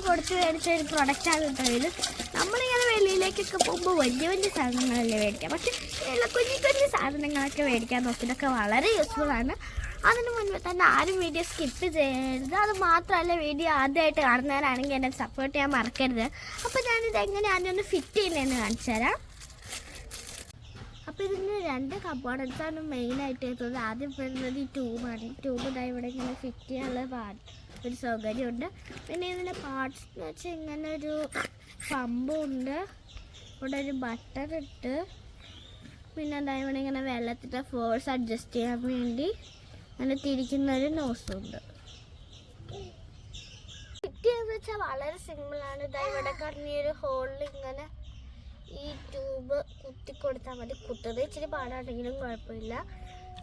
കൊടുത്ത് മേടിച്ച ഒരു പ്രൊഡക്റ്റാണ് കേട്ടോ ഇത്. നമ്മളിങ്ങനെ വെളിയിലേക്കൊക്കെ പോകുമ്പോൾ വലിയ വലിയ സാധനങ്ങളല്ലേ മേടിക്കാം. പക്ഷേ ഇങ്ങനെയുള്ള കുഞ്ഞു കുഞ്ഞു സാധനങ്ങളൊക്കെ മേടിക്കാൻ നോക്കിയതൊക്കെ വളരെ യൂസ്ഫുൾ ആണ്. അതിന് മുൻപ് തന്നെ ആരും വീഡിയോ സ്കിപ്പ് ചെയ്യരുത്. അത് മാത്രമല്ല വീഡിയോ ആദ്യമായിട്ട് കാണുന്നവരാണെങ്കിൽ എന്നെ സപ്പോർട്ട് ചെയ്യാൻ മറക്കരുത്. അപ്പോൾ ഞാനിത് എങ്ങനെയാണ് ഒന്ന് ഫിറ്റ് ചെയ്യുന്നതെന്ന് കാണിച്ചു തരാം. അപ്പോൾ ഇതിന് രണ്ട് കമ്പോണൻസ് ആണ് മെയിനായിട്ട് എത്തുന്നത് ആദ്യം വരുന്നത് ഈ ട്യൂബാണ് ട്യൂബ് ഇതാ ഇവിടെ ഇങ്ങനെ ഫിറ്റ് ചെയ്യാനുള്ള പാ- ഒരു സൗകര്യമുണ്ട്. പിന്നെ ഇതിന്റെ പാർട്സ് എന്ന് വെച്ചാൽ ഇങ്ങനെ ഒരു പമ്പുണ്ട്. ഇവിടെ ഒരു ബട്ടർ ഇട്ട്. പിന്നെ എന്താ ഇവിടെ ഇങ്ങനെ വെള്ളത്തിന്റെ ഫോഴ്സ് അഡ്ജസ്റ്റ് ചെയ്യാൻ വേണ്ടി അങ്ങനെ തിരിക്കുന്ന ഒരു നോസും ഉണ്ട്. ചെയ്യാന്ന് വെച്ചാൽ വളരെ സിമ്പിളാണ് ഇതാ ഇവിടെ കറങ്ങിയൊരു ഹോളിൽ ഇങ്ങനെ ഈ ട്യൂബ് കുത്തി കൊടുത്താൽ മതി. കുത്തുന്നത് ഇച്ചിരി പാടാണെങ്കിലും കുഴപ്പമില്ല.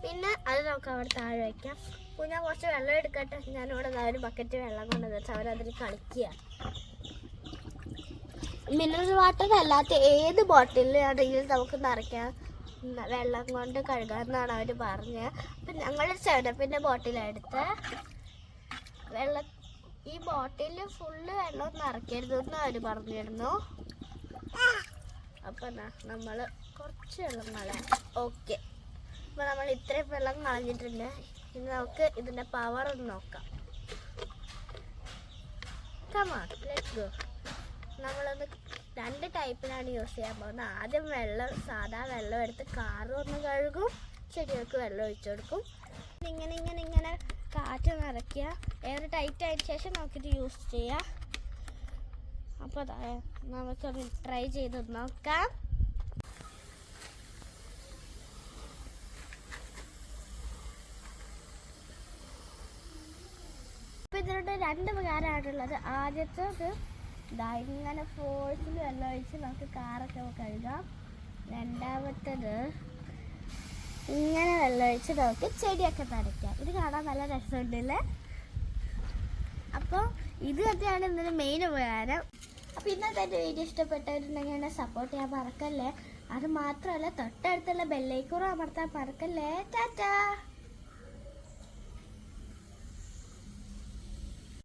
പിന്നെ അത് നമുക്ക് അവിടെ താഴെ വയ്ക്കാം അപ്പോൾ ഞാൻ കുറച്ച് വെള്ളം എടുക്കട്ടെ. ഞാനിവിടെ ഒരു ബക്കറ്റ് വെള്ളം കൊണ്ടുവന്ന് വെച്ചാൽ അവരതിൽ കളിക്കുക. മിനറൽ വാട്ടർ അല്ലാത്ത ഏത് ബോട്ടിലാണെങ്കിലും നമുക്ക് നിറയ്ക്കാം. വെള്ളം കൊണ്ട് കഴുകാമെന്നാണ് അവർ പറഞ്ഞത് അപ്പം ഞങ്ങൾ സെവനപ്പിന്റെ ബോട്ടിലെടുത്ത് വെള്ള ഈ ബോട്ടിൽ ഫുള്ള് വെള്ളം നിറയ്ക്കരുതെന്ന് അവർ പറഞ്ഞിരുന്നു. അപ്പം നമ്മൾ കുറച്ച് വെള്ളം കളയാം. ഓക്കെ അപ്പോൾ നമ്മൾ ഇത്രയും വെള്ളം കളഞ്ഞിട്ടുണ്ട് ഇനി നമുക്ക് ഇതിന്റെ പവർ ഒന്ന് നോക്കാം. കമാൺ ഗോ നമ്മളൊന്ന് രണ്ട് ടൈപ്പിലാണ് യൂസ് ചെയ്യാൻ പോകുന്നത്. ആദ്യം വെള്ളം സാധാ വെള്ളം എടുത്ത് കാറ് ഒന്ന് കഴുകും ചെടികൾക്ക് വെള്ളം ഒഴിച്ചു കൊടുക്കും. ഇങ്ങനെ ഇങ്ങനെ ഇങ്ങനെ കാറ്റ് നിറയ്ക്കുക എയർ ടൈറ്റ് ആയതിനു ശേഷം നോക്കിയിട്ട് യൂസ് ചെയ്യാം. അപ്പോൾ നമുക്കൊന്ന് ട്രൈ ചെയ്ത് നോക്കാം. ഇതിനോട് രണ്ട് ഉപകാരമാണുള്ളത് ആദ്യത്തേത് ദാ ഇങ്ങനെ ഫോഴ്സിൽ വെള്ളം ഒഴിച്ച് നമുക്ക് കാറൊക്കെ കഴുകാം. രണ്ടാമത്തേത് ഇങ്ങനെ വെള്ളം ഒഴിച്ച് നമുക്ക് ചെടിയൊക്കെ നനയ്ക്കാം. ഇത് കാണാൻ നല്ല രസമുണ്ടല്ലേ? അപ്പോൾ ഇത് തന്നെയാണ് മെയിൻ ഉപകാരം. അപ്പോൾ ഇന്നത്തെ എന്റെ വീഡിയോ ഇഷ്ടപ്പെട്ടവരുണ്ടെങ്കിൽ എന്നെ സപ്പോർട്ട് ചെയ്യാൻ മറക്കല്ലേ? അത് മാത്രമല്ല തൊട്ടടുത്തുള്ള ബെല്ലൈക്കൂറും അമർത്താൻ മറക്കല്ലേ? ടാറ്റാ!